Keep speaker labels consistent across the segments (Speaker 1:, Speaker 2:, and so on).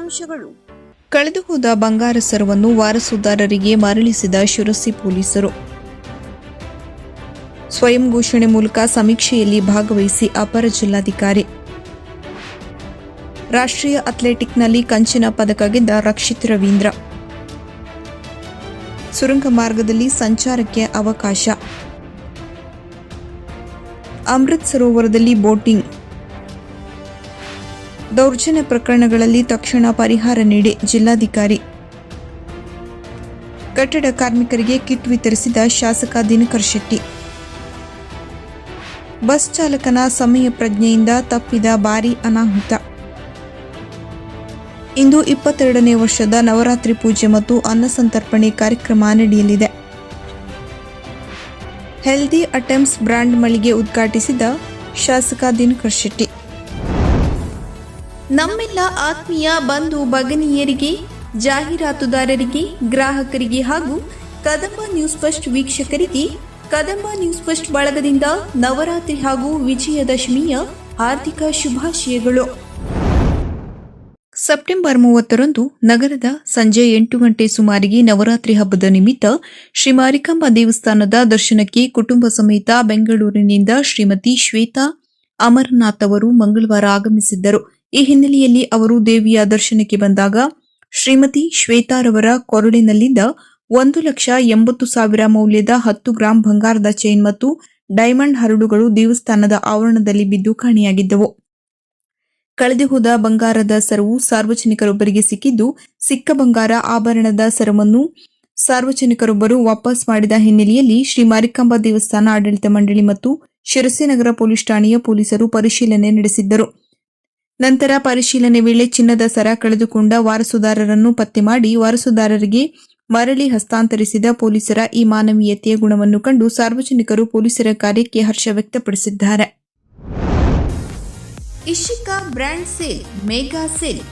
Speaker 1: ಅಂಶಗಳು ಕಳೆದುಹೋದ ಬಂಗಾರ ಸರವನ್ನು ವಾರಸುದಾರರಿಗೆ ಮರಳಿಸಿದ ಶಿರಸಿ ಪೊಲೀಸರು ಸ್ವಯಂ ಘೋಷಣೆ ಮೂಲಕ ಸಮೀಕ್ಷೆಯಲ್ಲಿ ಭಾಗವಹಿಸಿ ಅಪರ ಜಿಲ್ಲಾಧಿಕಾರಿ ರಾಷ್ಟ್ರೀಯ ಅಥ್ಲೆಟಿಕ್ನಲ್ಲಿ ಕಂಚಿನ ಪದಕ ಗೆದ್ದ ರಕ್ಷಿತ್ ರವೀಂದ್ರ ಸುರಂಗ ಮಾರ್ಗದಲ್ಲಿ ಸಂಚಾರಕ್ಕೆ ಅವಕಾಶ ಅಮೃತ್ ಸರೋವರದಲ್ಲಿ ಬೋಟಿಂಗ್ ದೌರ್ಜನ್ಯ ಪ್ರಕರಣಗಳಲ್ಲಿ ತಕ್ಷಣ ಪರಿಹಾರ ನೀಡಿ ಜಿಲ್ಲಾಧಿಕಾರಿ ಕಟ್ಟಡ ಕಾರ್ಮಿಕರಿಗೆ ಕಿಟ್ ವಿತರಿಸಿದ ಶಾಸಕ ದಿನಕರ್ ಶೆಟ್ಟಿ ಬಸ್ ಚಾಲಕನ ಸಮಯ ಪ್ರಜ್ಞೆಯಿಂದ ತಪ್ಪಿದ ಭಾರಿ ಅನಾಹುತ ಇಂದು ಇಪ್ಪತ್ತೆರಡನೇ ವರ್ಷದ ನವರಾತ್ರಿ ಪೂಜೆ ಮತ್ತು ಅನ್ನಸಂತರ್ಪಣೆ ಕಾರ್ಯಕ್ರಮ ನಡೆಯಲಿದೆ ಹೆಲ್ದಿ ಅಟೆಂಪ್ಸ್ ಬ್ರ್ಯಾಂಡ್ ಮಳಿಗೆ ಉದ್ಘಾಟಿಸಿದ ಶಾಸಕ ದಿನಕರ್ ಶೆಟ್ಟಿ
Speaker 2: ನಮ್ಮೆಲ್ಲ ಆತ್ಮೀಯ ಬಂಧು ಭಗನೀಯರಿಗೆ ಜಾಹೀರಾತುದಾರರಿಗೆ ಗ್ರಾಹಕರಿಗೆ ಹಾಗೂ ಕದಂಬ ನ್ಯೂಸ್ ಫಸ್ಟ್ ವೀಕ್ಷಕರಿಗೆ ಕದಂಬ ನ್ಯೂಸ್ ಫಸ್ಟ್ ಬಳಗದಿಂದ ನವರಾತ್ರಿ ಹಾಗೂ ವಿಜಯದಶಮಿಯ ಆರ್ಥಿಕ ಶುಭಾಶಯಗಳು
Speaker 3: ಸೆಪ್ಟೆಂಬರ್ ಮೂವತ್ತರಂದು ನಗರದ ಸಂಜೆ ಎಂಟು ಗಂಟೆ ಸುಮಾರಿಗೆ ನವರಾತ್ರಿ ಹಬ್ಬದ ನಿಮಿತ್ತ ಶ್ರೀ ಮಾರಿಕಾಂಬಾ ದೇವಸ್ಥಾನದ ದರ್ಶನಕ್ಕೆ ಕುಟುಂಬ ಸಮೇತ ಬೆಂಗಳೂರಿನಿಂದ ಶ್ರೀಮತಿ ಶ್ವೇತಾ ಅಮರನಾಥ್ ಅವರು ಮಂಗಳವಾರ ಆಗಮಿಸಿದ್ದರು ಈ ಹಿನ್ನೆಲೆಯಲ್ಲಿ ಅವರು ದೇವಿಯ ದರ್ಶನಕ್ಕೆ ಬಂದಾಗ ಶ್ರೀಮತಿ ಶ್ವೇತಾರವರ ಕೊರಳಿನಲ್ಲಿದ್ದ ಒಂದು ಲಕ್ಷ ಎಂಬತ್ತು ಸಾವಿರ ಮೌಲ್ಯದ ಹತ್ತು ಗ್ರಾಂ ಬಂಗಾರದ ಚೈನ್ ಮತ್ತು ಡೈಮಂಡ್ ಹರಡುಗಳು ದೇವಸ್ಥಾನದ ಆವರಣದಲ್ಲಿ ಬಿದ್ದು ಕಾಣೆಯಾಗಿದ್ದವು ಕಳೆದು ಹೋದ ಬಂಗಾರದ ಸರವು ಸಾರ್ವಜನಿಕರೊಬ್ಬರಿಗೆ ಸಿಕ್ಕಿದ್ದು ಸಿಕ್ಕ ಬಂಗಾರ ಆಭರಣದ ಸರವನ್ನು ಸಾರ್ವಜನಿಕರೊಬ್ಬರು ವಾಪಸ್ ಮಾಡಿದ ಹಿನ್ನೆಲೆಯಲ್ಲಿ ಶ್ರೀ ಮಾರಿಕಾಂಬಾ ದೇವಸ್ಥಾನ ಆಡಳಿತ ಮಂಡಳಿ ಮತ್ತು ಶಿರಸಿನಗರ ಪೊಲೀಸ್ ಠಾಣೆಯ ಪೊಲೀಸರು ಪರಿಶೀಲನೆ ನಡೆಸಿದ್ದರು ನಂತರ ಪರಿಶೀಲನೆ ವೇಳೆ ಚಿನ್ನದ ಸರ ಕಳೆದುಕೊಂಡ ವಾರಸುದಾರರನ್ನು ಪತ್ತೆ ಮಾಡಿ ವಾರಸುದಾರರಿಗೆ ಮರಳಿ ಹಸ್ತಾಂತರಿಸಿದ ಪೊಲೀಸರ ಈ ಮಾನವೀಯತೆಯ ಗುಣವನ್ನು ಕಂಡು ಸಾರ್ವಜನಿಕರು ಪೊಲೀಸರ ಕಾರ್ಯಕ್ಕೆ ಹರ್ಷ ವ್ಯಕ್ತಪಡಿಸಿದ್ದಾರೆ
Speaker 4: Ishika brand sale mega sale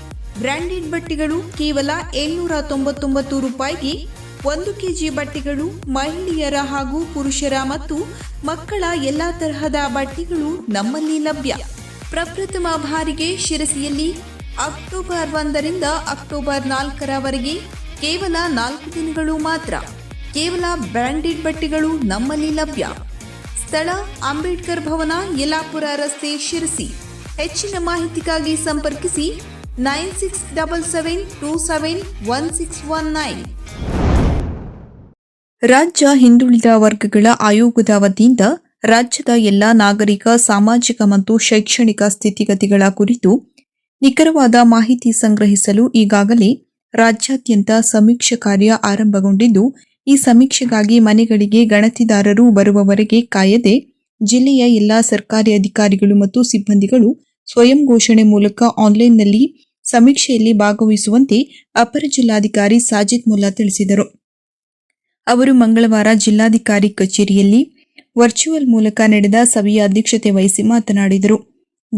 Speaker 4: branded ಬಟ್ಟೆಗಳು ಕೇವಲ ಏಳ್ನೂರ ತೊಂಬತ್ತೊಂಬತ್ತು ರೂಪಾಯಿಗೆ ಒಂದು ಕೆಜಿ ಬಟ್ಟೆಗಳು ಮಹಿಳೆಯರ ಹಾಗೂ ಪುರುಷರ ಮತ್ತು ಮಕ್ಕಳ ಎಲ್ಲಾ ತರಹದ ಬಟ್ಟೆಗಳು ನಮ್ಮಲ್ಲಿ ಲಭ್ಯ ಪ್ರಪ್ರಥಮ ಬಾರಿಗೆ ಶಿರಸಿಯಲ್ಲಿ ಅಕ್ಟೋಬರ್ ಒಂದರಿಂದ ಅಕ್ಟೋಬರ್ ನಾಲ್ಕರವರೆಗೆ ಕೇವಲ ನಾಲ್ಕು ದಿನಗಳು ಮಾತ್ರ ಕೇವಲ ಬ್ರ್ಯಾಂಡೆಡ್ ಬಟ್ಟೆಗಳು ನಮ್ಮಲ್ಲಿ ಲಭ್ಯ ಸ್ಥಳ ಅಂಬೇಡ್ಕರ್ ಭವನ ಯಲಾಪುರ ರಸ್ತೆ ಶಿರಸಿ ಹೆಚ್ಚಿನ ಮಾಹಿತಿಗಾಗಿ ಸಂಪರ್ಕಿಸಿ nine six double seven two seven one six one nine
Speaker 5: ರಾಜ್ಯ ಹಿಂದುಳಿದ ವರ್ಗಗಳ ಆಯೋಗದ ವತಿಯಿಂದ ರಾಜ್ಯದ ಎಲ್ಲ ನಾಗರಿಕ ಸಾಮಾಜಿಕ ಮತ್ತು ಶೈಕ್ಷಣಿಕ ಸ್ಥಿತಿಗತಿಗಳ ಕುರಿತು ನಿಖರವಾದ ಮಾಹಿತಿ ಸಂಗ್ರಹಿಸಲು ಈಗಾಗಲೇ ರಾಜ್ಯಾದ್ಯಂತ ಸಮೀಕ್ಷೆ ಕಾರ್ಯ ಆರಂಭಗೊಂಡಿದ್ದು ಈ ಸಮೀಕ್ಷೆಗಾಗಿ ಮನೆಗಳಿಗೆ ಗಣತಿದಾರರು ಬರುವವರೆಗೆ ಕಾಯದೆ ಜಿಲ್ಲೆಯ ಎಲ್ಲ ಸರ್ಕಾರಿ ಅಧಿಕಾರಿಗಳು ಮತ್ತು ಸಿಬ್ಬಂದಿಗಳು ಸ್ವಯಂ ಘೋಷಣೆ ಮೂಲಕ ಆನ್ಲೈನ್ನಲ್ಲಿ ಸಮೀಕ್ಷೆಯಲ್ಲಿ ಭಾಗವಹಿಸುವಂತೆ ಅಪರ ಜಿಲ್ಲಾಧಿಕಾರಿ ಸಾಜಿದ್ ಮುಲ್ಲಾ ತಿಳಿಸಿದರು ಅವರು ಮಂಗಳವಾರ ಜಿಲ್ಲಾಧಿಕಾರಿ ಕಚೇರಿಯಲ್ಲಿ ವರ್ಚುವಲ್ ಮೂಲಕ ನಡೆದ ಸಭೆಯ ಅಧ್ಯಕ್ಷತೆ ವಹಿಸಿ ಮಾತನಾಡಿದರು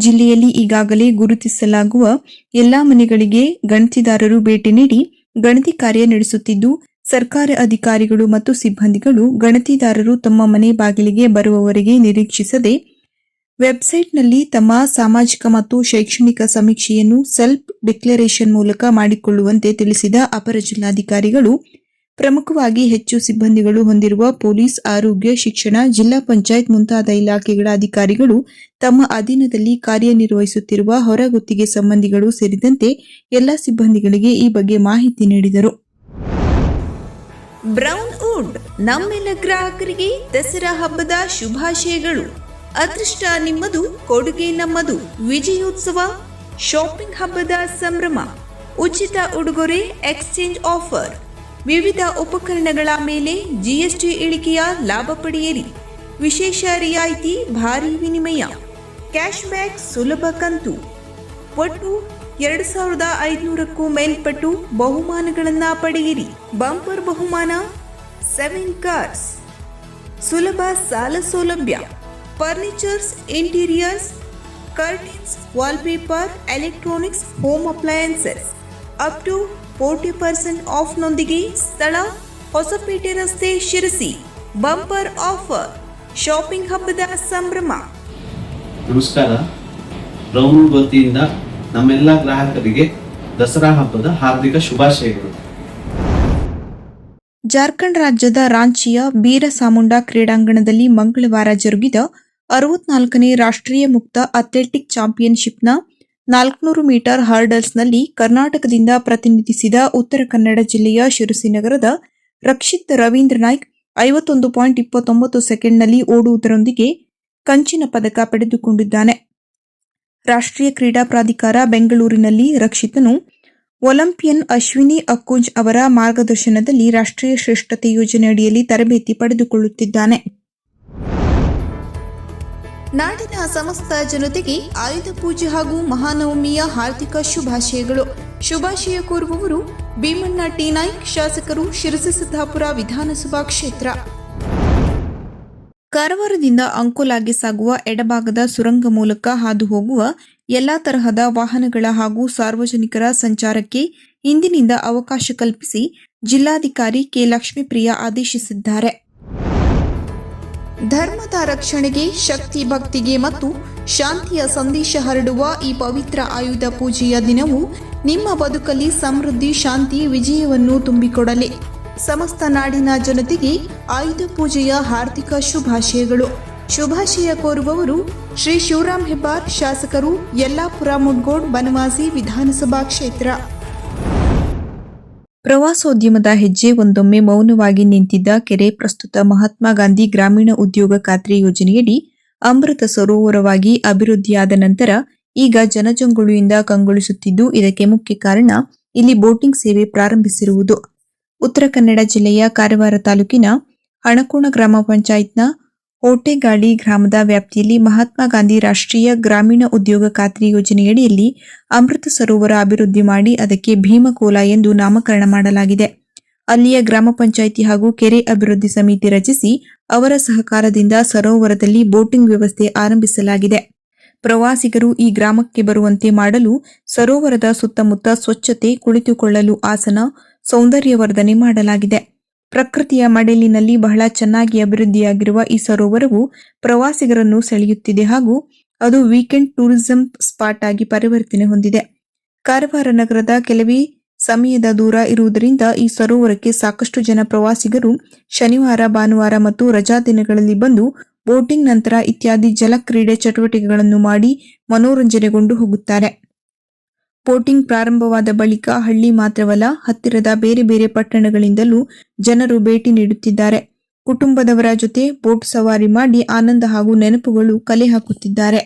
Speaker 5: ಜಿಲ್ಲೆಯಲ್ಲಿ ಈಗಾಗಲೇ ಗುರುತಿಸಲಾಗುವ ಎಲ್ಲಾ ಮನೆಗಳಿಗೆ ಗಣತಿದಾರರು ಭೇಟಿ ನೀಡಿ ಗಣತಿ ಕಾರ್ಯ ನಡೆಸುತ್ತಿದ್ದು ಸರ್ಕಾರ ಅಧಿಕಾರಿಗಳು ಮತ್ತು ಸಿಬ್ಬಂದಿಗಳು ಗಣತಿದಾರರು ತಮ್ಮ ಮನೆ ಬಾಗಿಲಿಗೆ ಬರುವವರೆಗೆ ನಿರೀಕ್ಷಿಸದೆ ವೆಬ್ಸೈಟ್ನಲ್ಲಿ ತಮ್ಮ ಸಾಮಾಜಿಕ ಮತ್ತು ಶೈಕ್ಷಣಿಕ ಸಮೀಕ್ಷೆಯನ್ನು ಸೆಲ್ಫ್ ಡಿಕ್ಲರೇಷನ್ ಮೂಲಕ ಮಾಡಿಕೊಳ್ಳುವಂತೆ ತಿಳಿಸಿದ ಅಪರ ಜಿಲ್ಲಾಧಿಕಾರಿಗಳು ಪ್ರಮುಖವಾಗಿ ಹೆಚ್ಚು ಸಿಬ್ಬಂದಿಗಳು ಹೊಂದಿರುವ ಪೊಲೀಸ್ ಆರೋಗ್ಯ ಶಿಕ್ಷಣ ಜಿಲ್ಲಾ ಪಂಚಾಯತ್ ಮುಂತಾದ ಇಲಾಖೆಗಳ ಅಧಿಕಾರಿಗಳು ತಮ್ಮ ಅಧೀನದಲ್ಲಿ ಕಾರ್ಯನಿರ್ವಹಿಸುತ್ತಿರುವ ಹೊರಗುತ್ತಿಗೆ ಸಂಬಂಧಿಗಳು ಸೇರಿದಂತೆ ಎಲ್ಲ ಸಿಬ್ಬಂದಿಗಳಿಗೆ ಈ ಬಗ್ಗೆ ಮಾಹಿತಿ ನೀಡಿದರು
Speaker 6: ಬ್ರೌನ್ ವುಡ್ ನಮ್ಮೆಲ್ಲ ಗ್ರಾಹಕರಿಗೆ ದಸರಾ ಹಬ್ಬದ ಶುಭಾಶಯಗಳು ಅದೃಷ್ಟ ನಿಮ್ಮದು ಕೊಡುಗೆ ನಮ್ಮದು ವಿಜಯೋತ್ಸವ ಶಾಪಿಂಗ್ ಹಬ್ಬದ ಸಂಭ್ರಮ ಉಚಿತ ಉಡುಗೊರೆ ಎಕ್ಸ್ಚೇಂಜ್ ಆಫರ್ ವಿವಿಧ ಉಪಕರಣಗಳ ಮೇಲೆ ಜಿಎಸ್ಟಿ ಇಳಿಕೆಯ ಲಾಭ ಪಡೆಯಿರಿ ವಿಶೇಷ ರಿಯಾಯಿತಿ ಭಾರಿ ವಿನಿಮಯ ಕ್ಯಾಶ್ ಬ್ಯಾಕ್ ಸುಲಭ ಕಂತು ಒಟ್ಟು ಎರಡು ಸಾವಿರದ ಐದುನೂರಕ್ಕೂ ಮೇಲ್ಪಟ್ಟು ಬಹುಮಾನಗಳನ್ನು ಪಡೆಯಿರಿ ಬಂಪರ್ ಬಹುಮಾನ ಸೆವೆನ್ ಕಾರ್ಸ್ ಸುಲಭ ಸಾಲ ಸೌಲಭ್ಯ furnitures interiors curtains wallpaper electronics home appliances up to forty percent ನೊಂದಿಗೆ ಸ್ಥಳ ಹೊಸಪೇಟೆ ರಸ್ತೆ ಶಿರಸಿ ಬಂಪರ್ ಆಫರ್ ಶಾಪಿಂಗ್ ಹಬ್ಬದ ಸಂಭ್ರಮ
Speaker 7: ನಮಸ್ಕಾರ ಬ್ರೌನ್ ವತಿಯಿಂದ ನಮ್ಮೆಲ್ಲ ಗ್ರಾಹಕರಿಗೆ ದಸರಾ ಹಬ್ಬದ ಹಾರ್ದಿಕ ಶುಭಾಶಯಗಳು
Speaker 8: ಜಾರ್ಖಂಡ್ ರಾಜ್ಯದ ರಾಂಚಿಯ ಬೀರ ಸಾಮುಂಡಾ ಕ್ರೀಡಾಂಗಣದಲ್ಲಿ ಮಂಗಳವಾರ ಜರುಗಿದ ಅರವತ್ನಾಲ್ಕನೇ ರಾಷ್ಟ್ರೀಯ ಮುಕ್ತ ಅಥ್ಲೆಟಿಕ್ ಚಾಂಪಿಯನ್ಶಿಪ್ನ ನಾಲ್ಕುನೂರು ಮೀಟರ್ ಹಾರ್ಡಲ್ಸ್ನಲ್ಲಿ ಕರ್ನಾಟಕದಿಂದ ಪ್ರತಿನಿಧಿಸಿದ ಉತ್ತರ ಕನ್ನಡ ಜಿಲ್ಲೆಯ ಶಿರಸಿನಗರದ ರಕ್ಷಿತ್ ರವೀಂದ್ರ ನಾಯ್ಕ್ ಐವತ್ತೊಂದು ಪಾಯಿಂಟ್ ಇಪ್ಪತ್ತೊಂಬತ್ತು ಸೆಕೆಂಡ್ನಲ್ಲಿ ಓಡುವುದರೊಂದಿಗೆ ಕಂಚಿನ ಪದಕ ಪಡೆದುಕೊಂಡಿದ್ದಾನೆ ರಾಷ್ಟ್ರೀಯ ಕ್ರೀಡಾ ಪ್ರಾಧಿಕಾರ ಬೆಂಗಳೂರಿನಲ್ಲಿ ರಕ್ಷಿತನು ಒಲಿಂಪಿಯನ್ ಅಶ್ವಿನಿ ಅಕ್ಕುಂಜ್ ಅವರ ಮಾರ್ಗದರ್ಶನದಲ್ಲಿ ರಾಷ್ಟ್ರೀಯ ಶ್ರೇಷ್ಠತೆ ಯೋಜನೆಯಡಿಯಲ್ಲಿ ತರಬೇತಿ ಪಡೆದುಕೊಳ್ಳುತ್ತಿದ್ದಾನೆ
Speaker 9: ನಾಡಿನ ಸಮಸ್ತ ಜನತೆಗೆ ಆಯುಧ ಪೂಜೆ ಹಾಗೂ ಮಹಾನವಮಿಯ ಹಾರ್ದಿಕ ಶುಭಾಶಯಗಳು ಶುಭಾಶಯ ಕೋರುವವರು ಭೀಮಣ್ಣ ಟಿ ನಾಯ್ಕ್ ಶಾಸಕರು ಶಿರಸಿ ಸಿದ್ದಾಪುರ ವಿಧಾನಸಭಾ ಕ್ಷೇತ್ರ
Speaker 10: ಕಾರವಾರದಿಂದ ಅಂಕೋಲಾಗಿ ಸಾಗುವ ಎಡಭಾಗದ ಸುರಂಗ ಮೂಲಕ ಹಾದು ಹೋಗುವ ಎಲ್ಲಾ ತರಹದ ವಾಹನಗಳ ಹಾಗೂ ಸಾರ್ವಜನಿಕರ ಸಂಚಾರಕ್ಕೆ ಇಂದಿನಿಂದ ಅವಕಾಶ ಕಲ್ಪಿಸಿ ಜಿಲ್ಲಾಧಿಕಾರಿ ಕೆ ಲಕ್ಷ್ಮೀಪ್ರಿಯ ಆದೇಶಿಸಿದ್ದಾರೆ
Speaker 11: ಧರ್ಮದ ರಕ್ಷಣೆಗೆ ಶಕ್ತಿ ಭಕ್ತಿಗೆ ಮತ್ತು ಶಾಂತಿಯ ಸಂದೇಶ ಹರಡುವ ಈ ಪವಿತ್ರ ಆಯುಧ ಪೂಜೆಯ ದಿನವು ನಿಮ್ಮ ಬದುಕಲ್ಲಿ ಸಮೃದ್ಧಿ ಶಾಂತಿ ವಿಜಯವನ್ನು ತುಂಬಿಕೊಡಲಿ ಸಮಸ್ತ ನಾಡಿನ ಜನತೆಗೆ ಆಯುಧ ಪೂಜೆಯ ಹಾರ್ದಿಕ ಶುಭಾಶಯಗಳು ಶುಭಾಶಯ ಕೋರುವವರು ಶ್ರೀ ಶಿವರಾಮ್ ಹೆಬ್ಬಾರ್ ಶಾಸಕರು ಯಲ್ಲಾಪುರ ಮುಡ್ಗೋಡ್ ಬನವಾಸಿ ವಿಧಾನಸಭಾ ಕ್ಷೇತ್ರ
Speaker 12: ಪ್ರವಾಸೋದ್ಯಮದ ಹೆಜ್ಜೆ ಒಂದೊಮ್ಮೆ ಮೌನವಾಗಿ ನಿಂತಿದ್ದ ಕೆರೆ ಪ್ರಸ್ತುತ ಮಹಾತ್ಮ ಗಾಂಧಿ ಗ್ರಾಮೀಣ ಉದ್ಯೋಗ ಖಾತ್ರಿ ಯೋಜನೆಯಡಿ ಅಮೃತ ಸರೋವರವಾಗಿ ಅಭಿವೃದ್ಧಿಯಾದ ನಂತರ ಈಗ ಜನಜಂಗುಳಿಯಿಂದ ಕಂಗೊಳಿಸುತ್ತಿದ್ದು ಇದಕ್ಕೆ ಮುಖ್ಯ ಕಾರಣ ಇಲ್ಲಿ ಬೋಟಿಂಗ್ ಸೇವೆ ಪ್ರಾರಂಭಿಸಿರುವುದು ಉತ್ತರ ಕನ್ನಡ ಜಿಲ್ಲೆಯ ಕಾರವಾರ ತಾಲೂಕಿನ ಹಣಕೋಣ ಗ್ರಾಮ ಪಂಚಾಯತ್ನ ಕೋಟೆಗಾಡಿ ಗ್ರಾಮದ ವ್ಯಾಪ್ತಿಯಲ್ಲಿ ಮಹಾತ್ಮ ಗಾಂಧಿ ರಾಷ್ಟ್ರೀಯ ಗ್ರಾಮೀಣ ಉದ್ಯೋಗ ಖಾತ್ರಿ ಯೋಜನೆಯಡಿಯಲ್ಲಿ ಅಮೃತ ಸರೋವರ ಅಭಿವೃದ್ಧಿ ಮಾಡಿ ಅದಕ್ಕೆ ಭೀಮಕೋಲ ಎಂದು ನಾಮಕರಣ ಮಾಡಲಾಗಿದೆ ಅಲ್ಲಿಯ ಗ್ರಾಮ ಪಂಚಾಯಿತಿ ಹಾಗೂ ಕೆರೆ ಅಭಿವೃದ್ಧಿ ಸಮಿತಿ ರಚಿಸಿ ಅವರ ಸಹಕಾರದಿಂದ ಸರೋವರದಲ್ಲಿ ಬೋಟಿಂಗ್ ವ್ಯವಸ್ಥೆ ಆರಂಭಿಸಲಾಗಿದೆ ಪ್ರವಾಸಿಗರು ಈ ಗ್ರಾಮಕ್ಕೆ ಬರುವಂತೆ ಮಾಡಲು ಸರೋವರದ ಸುತ್ತಮುತ್ತ ಸ್ವಚ್ಛತೆ ಕುಳಿತುಕೊಳ್ಳಲು ಆಸನ ಸೌಂದರ್ಯವರ್ಧನೆ ಮಾಡಲಾಗಿದೆ ಪ್ರಕೃತಿಯ ಮಡಲಿನಲ್ಲಿ ಬಹಳ ಚೆನ್ನಾಗಿ ಅಭಿವೃದ್ಧಿಯಾಗಿರುವ ಈ ಸರೋವರವು ಪ್ರವಾಸಿಗರನ್ನು ಸೆಳೆಯುತ್ತಿದೆ ಹಾಗೂ ಅದು ವೀಕೆಂಡ್ ಟೂರಿಸಂ ಸ್ಪಾಟ್ ಆಗಿ ಪರಿವರ್ತನೆ ಹೊಂದಿದೆ ಕಾರವಾರ ನಗರದ ಕೆಲವೇ ಸಮಯದ ದೂರ ಇರುವುದರಿಂದ ಈ ಸರೋವರಕ್ಕೆ ಸಾಕಷ್ಟು ಜನ ಪ್ರವಾಸಿಗರು ಶನಿವಾರ ಭಾನುವಾರ ಮತ್ತು ರಜಾ ದಿನಗಳಲ್ಲಿ ಬಂದು ಬೋಟಿಂಗ್ ನಂತರ ಇತ್ಯಾದಿ ಕ್ರೀಡೆ ಚಟುವಟಿಕೆಗಳನ್ನು ಮಾಡಿ ಮನೋರಂಜನೆಗೊಂಡು ಹೋಗುತ್ತಾರೆ ಪೋಟಿಂಗ್ ಪ್ರಾರಂಭವಾದ ಬಳಿಕ ಹಳ್ಳಿ ಮಾತ್ರವಲ್ಲ ಹತ್ತಿರದ ಬೇರೆ ಬೇರೆ ಪಟ್ಟಣಗಳಿಂದಲೂ ಜನರು ಭೇಟಿ ನೀಡುತ್ತಿದ್ದಾರೆ ಕುಟುಂಬದವರ ಜೊತೆ ಬೋಟ್ ಸವಾರಿ ಮಾಡಿ ಆನಂದ ಹಾಗೂ ನೆನಪುಗಳು ಕಲೆ ಹಾಕುತ್ತಿದ್ದಾರೆ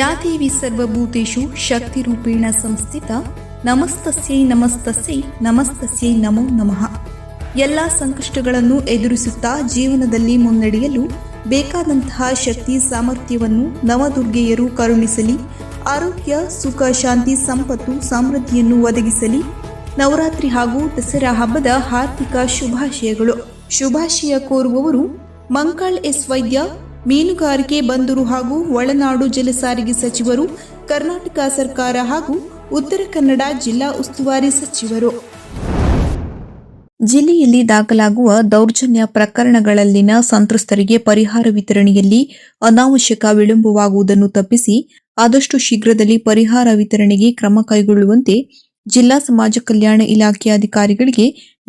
Speaker 13: ಯಾದೇವಿ ಸರ್ವಭೂತೇಶು ರೂಪೇಣ ಸಂಸ್ಥಿತ ನಮಸ್ತಸ್ಯೈ ನಮಸ್ತಸ್ಯೈ ನಮಸ್ತಸ್ಯೈ ನಮೋ ನಮಃ ಎಲ್ಲ ಸಂಕಷ್ಟಗಳನ್ನು ಎದುರಿಸುತ್ತಾ ಜೀವನದಲ್ಲಿ ಮುನ್ನಡೆಯಲು ಬೇಕಾದಂತಹ ಶಕ್ತಿ ಸಾಮರ್ಥ್ಯವನ್ನು ನವದುರ್ಗೆಯರು ಕರುಣಿಸಲಿ ಆರೋಗ್ಯ ಸುಖ ಶಾಂತಿ ಸಂಪತ್ತು ಸಮೃದ್ಧಿಯನ್ನು ಒದಗಿಸಲಿ ನವರಾತ್ರಿ ಹಾಗೂ ದಸರಾ ಹಬ್ಬದ ಹಾರ್ದಿಕ ಶುಭಾಶಯಗಳು ಶುಭಾಶಯ ಕೋರುವವರು ಮಂಕಾಳ್ ಎಸ್ ವೈದ್ಯ ಮೀನುಗಾರಿಕೆ ಬಂದರು ಹಾಗೂ ಒಳನಾಡು ಜಲಸಾರಿಗೆ ಸಚಿವರು ಕರ್ನಾಟಕ ಸರ್ಕಾರ ಹಾಗೂ ಉತ್ತರ ಕನ್ನಡ ಜಿಲ್ಲಾ ಉಸ್ತುವಾರಿ ಸಚಿವರು
Speaker 14: ಜಿಲ್ಲೆಯಲ್ಲಿ ದಾಖಲಾಗುವ ದೌರ್ಜನ್ಯ ಪ್ರಕರಣಗಳಲ್ಲಿನ ಸಂತ್ರಸ್ತರಿಗೆ ಪರಿಹಾರ ವಿತರಣೆಯಲ್ಲಿ ಅನಾವಶ್ಯಕ ವಿಳಂಬವಾಗುವುದನ್ನು ತಪ್ಪಿಸಿ ಆದಷ್ಟು ಶೀಘ್ರದಲ್ಲಿ ಪರಿಹಾರ ವಿತರಣೆಗೆ ಕ್ರಮ ಕೈಗೊಳ್ಳುವಂತೆ ಜಿಲ್ಲಾ ಸಮಾಜ ಕಲ್ಯಾಣ ಇಲಾಖೆ ಅಧಿಕಾರಿಗಳಿಗೆ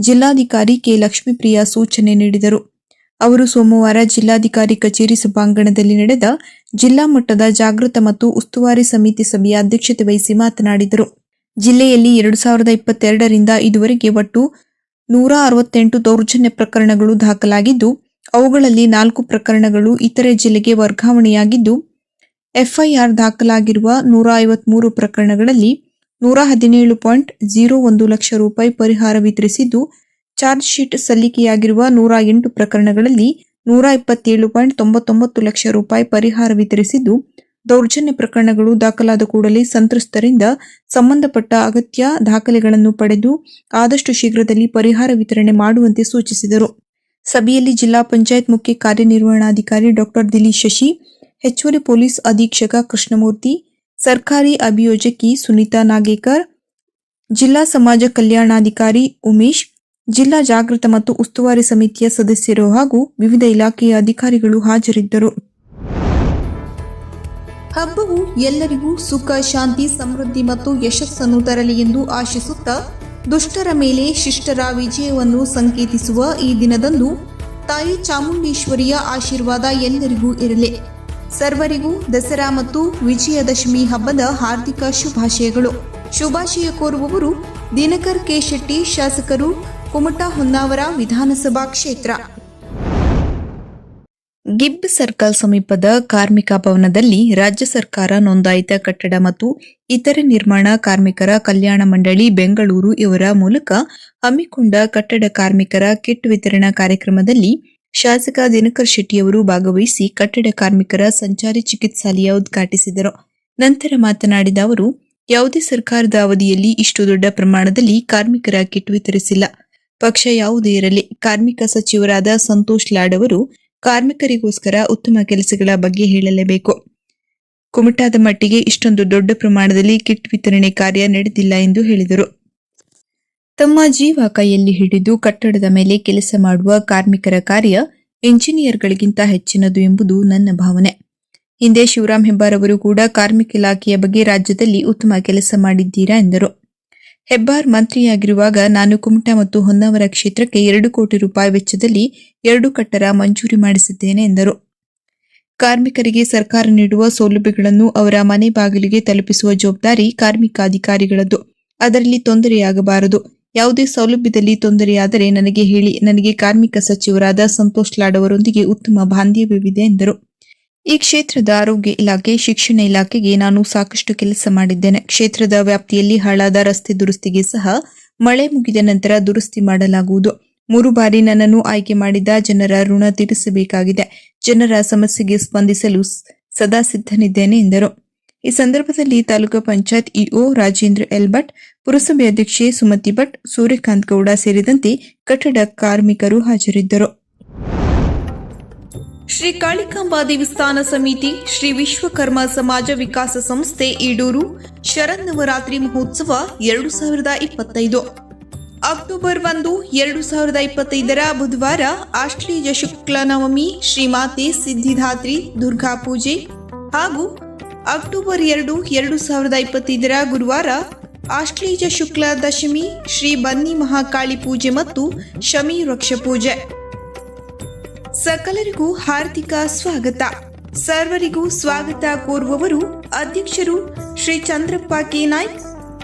Speaker 14: ಜಿಲ್ಲಾಧಿಕಾರಿ ಕೆ ಲಕ್ಷ್ಮೀಪ್ರಿಯಾ ಸೂಚನೆ ನೀಡಿದರು ಅವರು ಸೋಮವಾರ ಜಿಲ್ಲಾಧಿಕಾರಿ ಕಚೇರಿ ಸಭಾಂಗಣದಲ್ಲಿ ನಡೆದ ಜಿಲ್ಲಾ ಮಟ್ಟದ ಜಾಗೃತ ಮತ್ತು ಉಸ್ತುವಾರಿ ಸಮಿತಿ ಸಭೆಯ ಅಧ್ಯಕ್ಷತೆ ವಹಿಸಿ ಮಾತನಾಡಿದರು ಜಿಲ್ಲೆಯಲ್ಲಿ ಎರಡು ಸಾವಿರದ ಇಪ್ಪತ್ತೆರಡರಿಂದ ಇದುವರೆಗೆ ಒಟ್ಟು ನೂರ ಅರವತ್ತೆಂಟು ದೌರ್ಜನ್ಯ ಪ್ರಕರಣಗಳು ದಾಖಲಾಗಿದ್ದು ಅವುಗಳಲ್ಲಿ ನಾಲ್ಕು ಪ್ರಕರಣಗಳು ಇತರೆ ಜಿಲ್ಲೆಗೆ ವರ್ಗಾವಣೆಯಾಗಿದ್ದು ಎಫ್ಐಆರ್ ದಾಖಲಾಗಿರುವ ನೂರ ಐವತ್ಮೂರು ಪ್ರಕರಣಗಳಲ್ಲಿ ನೂರ ಹದಿನೇಳು ಪಾಯಿಂಟ್ ಜೀರೋ ಒಂದು ಲಕ್ಷ ರೂಪಾಯಿ ಪರಿಹಾರ ವಿತರಿಸಿದ್ದು ಚಾರ್ಜ್ ಶೀಟ್ ಸಲ್ಲಿಕೆಯಾಗಿರುವ ನೂರ ಎಂಟು ಪ್ರಕರಣಗಳಲ್ಲಿ ನೂರ ಇಪ್ಪತ್ತೇಳು ಪಾಯಿಂಟ್ ತೊಂಬತ್ತೊಂಬತ್ತು ಲಕ್ಷ ರೂಪಾಯಿ ಪರಿಹಾರ ವಿತರಿಸಿದ್ದು ದೌರ್ಜನ್ಯ ಪ್ರಕರಣಗಳು ದಾಖಲಾದ ಕೂಡಲೇ ಸಂತ್ರಸ್ತರಿಂದ ಸಂಬಂಧಪಟ್ಟ ಅಗತ್ಯ ದಾಖಲೆಗಳನ್ನು ಪಡೆದು ಆದಷ್ಟು ಶೀಘ್ರದಲ್ಲಿ ಪರಿಹಾರ ವಿತರಣೆ ಮಾಡುವಂತೆ ಸೂಚಿಸಿದರು ಸಭೆಯಲ್ಲಿ ಜಿಲ್ಲಾ ಪಂಚಾಯತ್ ಮುಖ್ಯ ಕಾರ್ಯನಿರ್ವಹಣಾಧಿಕಾರಿ ಡಾಕ್ಟರ್ ದಿಲೀಶ್ ಶಶಿ ಹೆಚ್ಚುವರಿ ಪೊಲೀಸ್ ಅಧೀಕ್ಷಕ ಕೃಷ್ಣಮೂರ್ತಿ ಸರ್ಕಾರಿ ಅಭಿಯೋಜಕಿ ಸುನೀತಾ ನಾಗೇಕರ್ ಜಿಲ್ಲಾ ಸಮಾಜ ಕಲ್ಯಾಣಾಧಿಕಾರಿ ಉಮೇಶ್ ಜಿಲ್ಲಾ ಜಾಗೃತ ಮತ್ತು ಉಸ್ತುವಾರಿ ಸಮಿತಿಯ ಸದಸ್ಯರು ಹಾಗೂ ವಿವಿಧ ಇಲಾಖೆಯ ಅಧಿಕಾರಿಗಳು ಹಾಜರಿದ್ದರು
Speaker 15: ಹಬ್ಬವು ಎಲ್ಲರಿಗೂ ಸುಖ ಶಾಂತಿ ಸಮೃದ್ಧಿ ಮತ್ತು ಯಶಸ್ಸನ್ನು ತರಲಿ ಎಂದು ಆಶಿಸುತ್ತಾ ದುಷ್ಟರ ಮೇಲೆ ಶಿಷ್ಟರ ವಿಜಯವನ್ನು ಸಂಕೇತಿಸುವ ಈ ದಿನದಂದು ತಾಯಿ ಚಾಮುಂಡೇಶ್ವರಿಯ ಆಶೀರ್ವಾದ ಎಲ್ಲರಿಗೂ ಇರಲಿ ಸರ್ವರಿಗೂ ದಸರಾ ಮತ್ತು ವಿಜಯದಶಮಿ ಹಬ್ಬದ ಹಾರ್ದಿಕ ಶುಭಾಶಯಗಳು ಶುಭಾಶಯ ಕೋರುವವರು ದಿನಕರ್ ಕೆ ಶೆಟ್ಟಿ ಶಾಸಕರು ಕುಮಟಾ ಹೊನ್ನಾವರ ವಿಧಾನಸಭಾ ಕ್ಷೇತ್ರ
Speaker 16: ಗಿಬ್ ಸರ್ಕಲ್ ಸಮೀಪದ ಕಾರ್ಮಿಕ ಭವನದಲ್ಲಿ ರಾಜ್ಯ ಸರ್ಕಾರ ನೋಂದಾಯಿತ ಕಟ್ಟಡ ಮತ್ತು ಇತರೆ ನಿರ್ಮಾಣ ಕಾರ್ಮಿಕರ ಕಲ್ಯಾಣ ಮಂಡಳಿ ಬೆಂಗಳೂರು ಇವರ ಮೂಲಕ ಹಮ್ಮಿಕೊಂಡ ಕಟ್ಟಡ ಕಾರ್ಮಿಕರ ಕಿಟ್ ವಿತರಣಾ ಕಾರ್ಯಕ್ರಮದಲ್ಲಿ ಶಾಸಕ ದಿನಕರ್ ಶೆಟ್ಟಿಯವರು ಭಾಗವಹಿಸಿ ಕಟ್ಟಡ ಕಾರ್ಮಿಕರ ಸಂಚಾರಿ ಚಿಕಿತ್ಸಾಲಯ ಉದ್ಘಾಟಿಸಿದರು ನಂತರ ಮಾತನಾಡಿದ ಅವರು ಯಾವುದೇ ಸರ್ಕಾರದ ಅವಧಿಯಲ್ಲಿ ಇಷ್ಟು ದೊಡ್ಡ ಪ್ರಮಾಣದಲ್ಲಿ ಕಾರ್ಮಿಕರ ಕಿಟ್ ವಿತರಿಸಿಲ್ಲ ಪಕ್ಷ ಯಾವುದೇ ಇರಲಿ ಕಾರ್ಮಿಕ ಸಚಿವರಾದ ಸಂತೋಷ್ ಲಾಡ್ ಅವರು ಕಾರ್ಮಿಕರಿಗೋಸ್ಕರ ಉತ್ತಮ ಕೆಲಸಗಳ ಬಗ್ಗೆ ಹೇಳಲೇಬೇಕು ಕುಮಟಾದ ಮಟ್ಟಿಗೆ ಇಷ್ಟೊಂದು ದೊಡ್ಡ ಪ್ರಮಾಣದಲ್ಲಿ ಕಿಟ್ ವಿತರಣೆ ಕಾರ್ಯ ನಡೆದಿಲ್ಲ ಎಂದು ಹೇಳಿದರು
Speaker 17: ತಮ್ಮ ಜೀವ ಕೈಯಲ್ಲಿ ಹಿಡಿದು ಕಟ್ಟಡದ ಮೇಲೆ ಕೆಲಸ ಮಾಡುವ ಕಾರ್ಮಿಕರ ಕಾರ್ಯ ಇಂಜಿನಿಯರ್ಗಳಿಗಿಂತ ಹೆಚ್ಚಿನದು ಎಂಬುದು ನನ್ನ ಭಾವನೆ ಹಿಂದೆ ಶಿವರಾಮ್ ಹೆಬ್ಬಾರ್ ಅವರು ಕೂಡ ಕಾರ್ಮಿಕ ಇಲಾಖೆಯ ಬಗ್ಗೆ ರಾಜ್ಯದಲ್ಲಿ ಉತ್ತಮ ಕೆಲಸ ಮಾಡಿದ್ದೀರಾ ಎಂದರು ಹೆಬ್ಬಾರ್ ಮಂತ್ರಿಯಾಗಿರುವಾಗ ನಾನು ಕುಮಟಾ ಮತ್ತು ಹೊನ್ನಾವರ ಕ್ಷೇತ್ರಕ್ಕೆ ಎರಡು ಕೋಟಿ ರೂಪಾಯಿ ವೆಚ್ಚದಲ್ಲಿ ಎರಡು ಕಟ್ಟರ ಮಂಜೂರಿ ಮಾಡಿಸಿದ್ದೇನೆ ಎಂದರು ಕಾರ್ಮಿಕರಿಗೆ ಸರ್ಕಾರ ನೀಡುವ ಸೌಲಭ್ಯಗಳನ್ನು ಅವರ ಮನೆ ಬಾಗಿಲಿಗೆ ತಲುಪಿಸುವ ಜವಾಬ್ದಾರಿ ಕಾರ್ಮಿಕ ಅಧಿಕಾರಿಗಳದ್ದು ಅದರಲ್ಲಿ ತೊಂದರೆಯಾಗಬಾರದು ಯಾವುದೇ ಸೌಲಭ್ಯದಲ್ಲಿ ತೊಂದರೆಯಾದರೆ ನನಗೆ ಹೇಳಿ ನನಗೆ ಕಾರ್ಮಿಕ ಸಚಿವರಾದ ಸಂತೋಷ್ ಲಾಡ್ ಅವರೊಂದಿಗೆ ಉತ್ತಮ ಬಾಂಧವ್ಯವಿದೆ ಎಂದರು ಈ ಕ್ಷೇತ್ರದ ಆರೋಗ್ಯ ಇಲಾಖೆ ಶಿಕ್ಷಣ ಇಲಾಖೆಗೆ ನಾನು ಸಾಕಷ್ಟು ಕೆಲಸ ಮಾಡಿದ್ದೇನೆ ಕ್ಷೇತ್ರದ ವ್ಯಾಪ್ತಿಯಲ್ಲಿ ಹಾಳಾದ ರಸ್ತೆ ದುರಸ್ತಿಗೆ ಸಹ ಮಳೆ ಮುಗಿದ ನಂತರ ದುರಸ್ತಿ ಮಾಡಲಾಗುವುದು ಮೂರು ಬಾರಿ ನನ್ನನ್ನು ಆಯ್ಕೆ ಮಾಡಿದ ಜನರ ಋಣ ತೀರಿಸಬೇಕಾಗಿದೆ ಜನರ ಸಮಸ್ಯೆಗೆ ಸ್ಪಂದಿಸಲು ಸದಾ ಸಿದ್ಧನಿದ್ದೇನೆ ಎಂದರು ಈ ಸಂದರ್ಭದಲ್ಲಿ ತಾಲೂಕು ಪಂಚಾಯತ್ ಇಒ ರಾಜೇಂದ್ರ ಎಲ್ ಭಟ್ ಪುರಸಭೆ ಅಧ್ಯಕ್ಷೆ ಸುಮತಿ ಭಟ್ ಸೂರ್ಯಕಾಂತ್ ಗೌಡ ಸೇರಿದಂತೆ ಕಟ್ಟಡ ಕಾರ್ಮಿಕರು ಹಾಜರಿದ್ದರು
Speaker 18: ಶ್ರೀ ಕಾಳಿಕಾಂಬಾ ದೇವಸ್ಥಾನ ಸಮಿತಿ ಶ್ರೀ ವಿಶ್ವಕರ್ಮ ಸಮಾಜ ವಿಕಾಸ ಸಂಸ್ಥೆ ಈಡೂರು ಶರನ್ನವರಾತ್ರಿ ಮಹೋತ್ಸವ ಎರಡು ಸಾವಿರದ ಇಪ್ಪತ್ತೈದು ಅಕ್ಟೋಬರ್ ಒಂದು ಎರಡು ಸಾವಿರದ ಇಪ್ಪತ್ತೈದರ ಬುಧವಾರ ಆಶ್ಲೇಜ ಶುಕ್ಲ ನವಮಿ ಶ್ರೀಮಾತೆ ಸಿದ್ಧಿಧಾತ್ರಿ ದುರ್ಗಾ ಪೂಜೆ ಹಾಗೂ ಅಕ್ಟೋಬರ್ ಎರಡು ಎರಡು ಸಾವಿರದ ಇಪ್ಪತ್ತೈದರ ಗುರುವಾರ ಆಶ್ಲೀಜ ಶುಕ್ಲ ದಶಮಿ ಶ್ರೀ ಬನ್ನಿ ಮಹಾಕಾಳಿ ಪೂಜೆ ಮತ್ತು ಶಮಿ ವೃಕ್ಷ ಪೂಜೆ
Speaker 19: ಸಕಲರಿಗೂ ಹಾರ್ದಿಕ ಸ್ವಾಗತ ಸರ್ವರಿಗೂ ಸ್ವಾಗತ ಕೋರುವವರು ಅಧ್ಯಕ್ಷರು ಶ್ರೀ ಚಂದ್ರಪ್ಪ ಕೆ ನಾಯ್ಕ್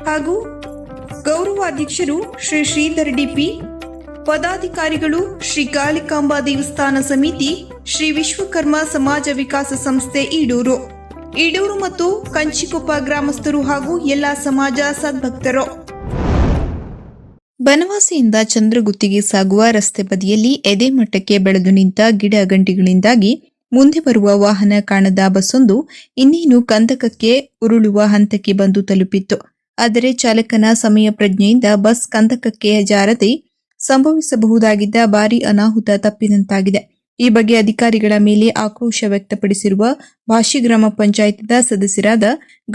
Speaker 19: ಹಾಗೂ ಗೌರವಾಧ್ಯಕ್ಷರು ಶ್ರೀ ಶ್ರೀಧರ್ ಡಿಪಿ ಪದಾಧಿಕಾರಿಗಳು ಶ್ರೀ ಕಾಳಿಕಾಂಬಾ ದೇವಸ್ಥಾನ ಸಮಿತಿ ಶ್ರೀ ವಿಶ್ವಕರ್ಮ ಸಮಾಜ ವಿಕಾಸ ಸಂಸ್ಥೆ ಈಡೂರು ಈಡೂರು ಮತ್ತು ಕಂಚಿಕೊಪ್ಪ ಗ್ರಾಮಸ್ಥರು ಹಾಗೂ ಎಲ್ಲಾ ಸಮಾಜ ಸದ್ಭಕ್ತರು
Speaker 20: ಬನವಾಸಿಯಿಂದ ಚಂದ್ರಗುತ್ತಿಗೆ ಸಾಗುವ ರಸ್ತೆ ಬದಿಯಲ್ಲಿ ಎದೆಮಟ್ಟಕ್ಕೆ ಬೆಳೆದು ನಿಂತ ಗಿಡ ಗಂಟಿಗಳಿಂದಾಗಿ ಮುಂದೆ ಬರುವ ವಾಹನ ಕಾಣದ ಬಸ್ಸೊಂದು ಇನ್ನೇನು ಕಂದಕಕ್ಕೆ ಉರುಳುವ ಹಂತಕ್ಕೆ ಬಂದು ತಲುಪಿತ್ತು ಆದರೆ ಚಾಲಕನ ಸಮಯ ಪ್ರಜ್ಞೆಯಿಂದ ಬಸ್ ಕಂದಕಕ್ಕೆ ಜಾರದೆ ಸಂಭವಿಸಬಹುದಾಗಿದ್ದ ಭಾರಿ ಅನಾಹುತ ತಪ್ಪಿದಂತಾಗಿದೆ ಈ ಬಗ್ಗೆ ಅಧಿಕಾರಿಗಳ ಮೇಲೆ ಆಕ್ರೋಶ ವ್ಯಕ್ತಪಡಿಸಿರುವ ಭಾಷಿ ಗ್ರಾಮ ಪಂಚಾಯತ್ದ ಸದಸ್ಯರಾದ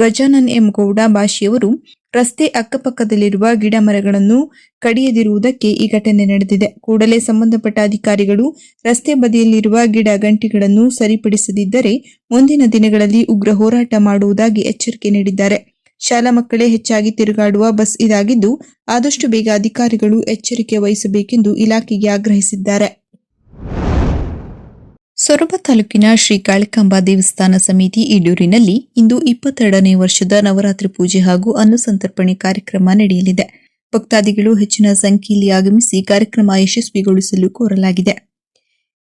Speaker 20: ಗಜಾನನ್ ಎಂ ಗೌಡ ಭಾಷಿಯವರು ರಸ್ತೆ ಅಕ್ಕಪಕ್ಕದಲ್ಲಿರುವ ಗಿಡ ಮರಗಳನ್ನು ಕಡಿಯದಿರುವುದಕ್ಕೆ ಈ ಘಟನೆ ನಡೆದಿದೆ ಕೂಡಲೇ ಸಂಬಂಧಪಟ್ಟ ಅಧಿಕಾರಿಗಳು ರಸ್ತೆ ಬದಿಯಲ್ಲಿರುವ ಗಿಡ ಗಂಟಿಗಳನ್ನು ಸರಿಪಡಿಸದಿದ್ದರೆ ಮುಂದಿನ ದಿನಗಳಲ್ಲಿ ಉಗ್ರ ಹೋರಾಟ ಮಾಡುವುದಾಗಿ ಎಚ್ಚರಿಕೆ ನೀಡಿದ್ದಾರೆ ಶಾಲಾ ಮಕ್ಕಳೇ ಹೆಚ್ಚಾಗಿ ತಿರುಗಾಡುವ ಬಸ್ ಇದಾಗಿದ್ದು ಆದಷ್ಟು ಬೇಗ ಅಧಿಕಾರಿಗಳು ಎಚ್ಚರಿಕೆ ವಹಿಸಬೇಕೆಂದು ಇಲಾಖೆಗೆ ಆಗ್ರಹಿಸಿದ್ದಾರೆ
Speaker 21: ಸೊರಬ ತಾಲೂಕಿನ ಶ್ರೀ ಕಾಳಿಕಾಂಬಾ ದೇವಸ್ಥಾನ ಸಮಿತಿ ಈಡೂರಿನಲ್ಲಿ ಇಂದು ಇಪ್ಪತ್ತೆರಡನೇ ವರ್ಷದ ನವರಾತ್ರಿ ಪೂಜೆ ಹಾಗೂ ಅನ್ನಸಂತರ್ಪಣೆ ಕಾರ್ಯಕ್ರಮ ನಡೆಯಲಿದೆ ಭಕ್ತಾದಿಗಳು ಹೆಚ್ಚಿನ ಸಂಖ್ಯೆಯಲ್ಲಿ ಆಗಮಿಸಿ ಕಾರ್ಯಕ್ರಮ ಯಶಸ್ವಿಗೊಳಿಸಲು ಕೋರಲಾಗಿದೆ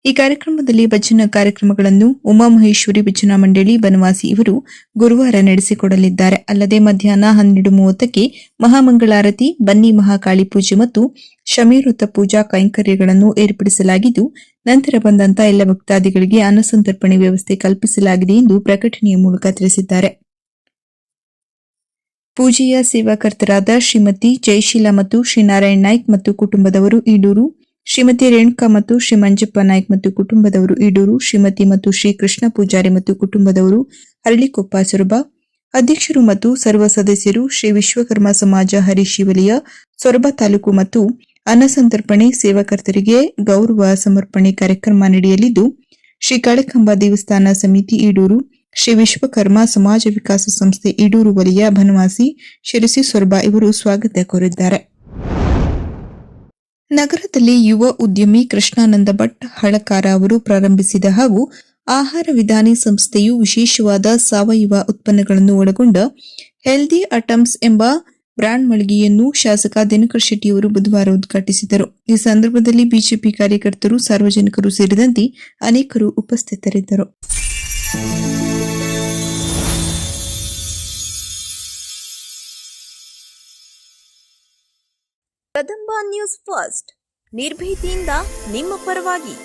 Speaker 21: ಈ ಕಾರ್ಯಕ್ರಮದಲ್ಲಿ ಭಜನಾ ಕಾರ್ಯಕ್ರಮಗಳನ್ನು ಉಮಾಮಹೇಶ್ವರಿ ಭಜನಾ ಮಂಡಳಿ ಬನವಾಸಿ ಇವರು ಗುರುವಾರ ನಡೆಸಿಕೊಡಲಿದ್ದಾರೆ ಅಲ್ಲದೆ ಮಧ್ಯಾಹ್ನ ಹನ್ನೆರಡು ಮೂವತ್ತಕ್ಕೆ ಮಹಾಮಂಗಳಾರತಿ ಬನ್ನಿ ಮಹಾಕಾಳಿ ಪೂಜೆ ಮತ್ತು ಶಮೀವೃತ ಪೂಜಾ ಕೈಂಕರ್ಯಗಳನ್ನು ಏರ್ಪಡಿಸಲಾಗಿದ್ದು ನಂತರ ಬಂದಂತ ಎಲ್ಲ ಭಕ್ತಾದಿಗಳಿಗೆ ಅನ್ನಸಂತರ್ಪಣೆ ವ್ಯವಸ್ಥೆ ಕಲ್ಪಿಸಲಾಗಿದೆ ಎಂದು ಪ್ರಕಟಣೆಯ ಮೂಲಕ ತಿಳಿಸಿದ್ದಾರೆ
Speaker 22: ಪೂಜೆಯ ಸೇವಾಕರ್ತರಾದ ಶ್ರೀಮತಿ ಜಯಶೀಲ ಮತ್ತು ಶ್ರೀನಾರಾಯಣ್ ನಾಯ್ಕ್ ಮತ್ತು ಕುಟುಂಬದವರು ಈಡೂರು ಶ್ರೀಮತಿ ರೇಣುಕಾ ಮತ್ತು ಶ್ರೀ ಮಂಜಪ್ಪ ನಾಯ್ಕ್ ಮತ್ತು ಕುಟುಂಬದವರು ಈಡೂರು ಶ್ರೀಮತಿ ಮತ್ತು ಶ್ರೀ ಕೃಷ್ಣ ಪೂಜಾರಿ ಮತ್ತು ಕುಟುಂಬದವರು ಹರಳಿಕೊಪ್ಪ ಸೊರಬ ಅಧ್ಯಕ್ಷರು ಮತ್ತು ಸರ್ವ ಸದಸ್ಯರು ಶ್ರೀ ವಿಶ್ವಕರ್ಮ ಸಮಾಜ ಹರಿಶಿವಲಿಯ ಸೊರಬ ತಾಲೂಕು ಮತ್ತು ಅನ್ನಸಂತರ್ಪಣೆ ಸೇವಾಕರ್ತರಿಗೆ ಗೌರವ ಸಮರ್ಪಣೆ ಕಾರ್ಯಕ್ರಮ ನಡೆಯಲಿದ್ದು ಶ್ರೀ ಕಾಳಿಕಂಬ ದೇವಸ್ಥಾನ ಸಮಿತಿ ಈಡೂರು ಶ್ರೀ ವಿಶ್ವಕರ್ಮ ಸಮಾಜ ವಿಕಾಸ ಸಂಸ್ಥೆ ಈಡೂರು ವಲಯ ಬನವಾಸಿ ಶಿರಸಿ ಸೊರಬ ಇವರು ಸ್ವಾಗತ ಕೋರಿದ್ದಾರೆ
Speaker 23: ನಗರದಲ್ಲಿ ಯುವ ಉದ್ಯಮಿ ಕೃಷ್ಣಾನಂದ ಭಟ್ ಹಳಕಾರ ಅವರು ಪ್ರಾರಂಭಿಸಿದ ಹಾಗೂ ಆಹಾರ ವಿಧಾನಿ ಸಂಸ್ಥೆಯು ವಿಶೇಷವಾದ ಸಾವಯವ ಉತ್ಪನ್ನಗಳನ್ನು ಒಳಗೊಂಡ ಹೆಲ್ದಿ ಅಟಮ್ಸ್ ಎಂಬ ಬ್ರಾಂಡ್ ಮಳಿಗೆಯನ್ನು ಶಾಸಕ ದಿನಕರ್ ಶೆಟ್ಟಿಯವರು ಬುಧವಾರ ಉದ್ಘಾಟಿಸಿದರು ಈ ಸಂದರ್ಭದಲ್ಲಿ ಬಿಜೆಪಿ ಕಾರ್ಯಕರ್ತರು ಸಾರ್ವಜನಿಕರು ಸೇರಿದಂತೆ ಅನೇಕರು ಉಪಸ್ಥಿತರಿದ್ದರು ಕದಂಬ ನ್ಯೂಸ್ ಫಸ್ಟ್ ನಿರ್ಭೀತಿಯಿಂದ ನಿಮ್ಮ ಪರವಾಗಿ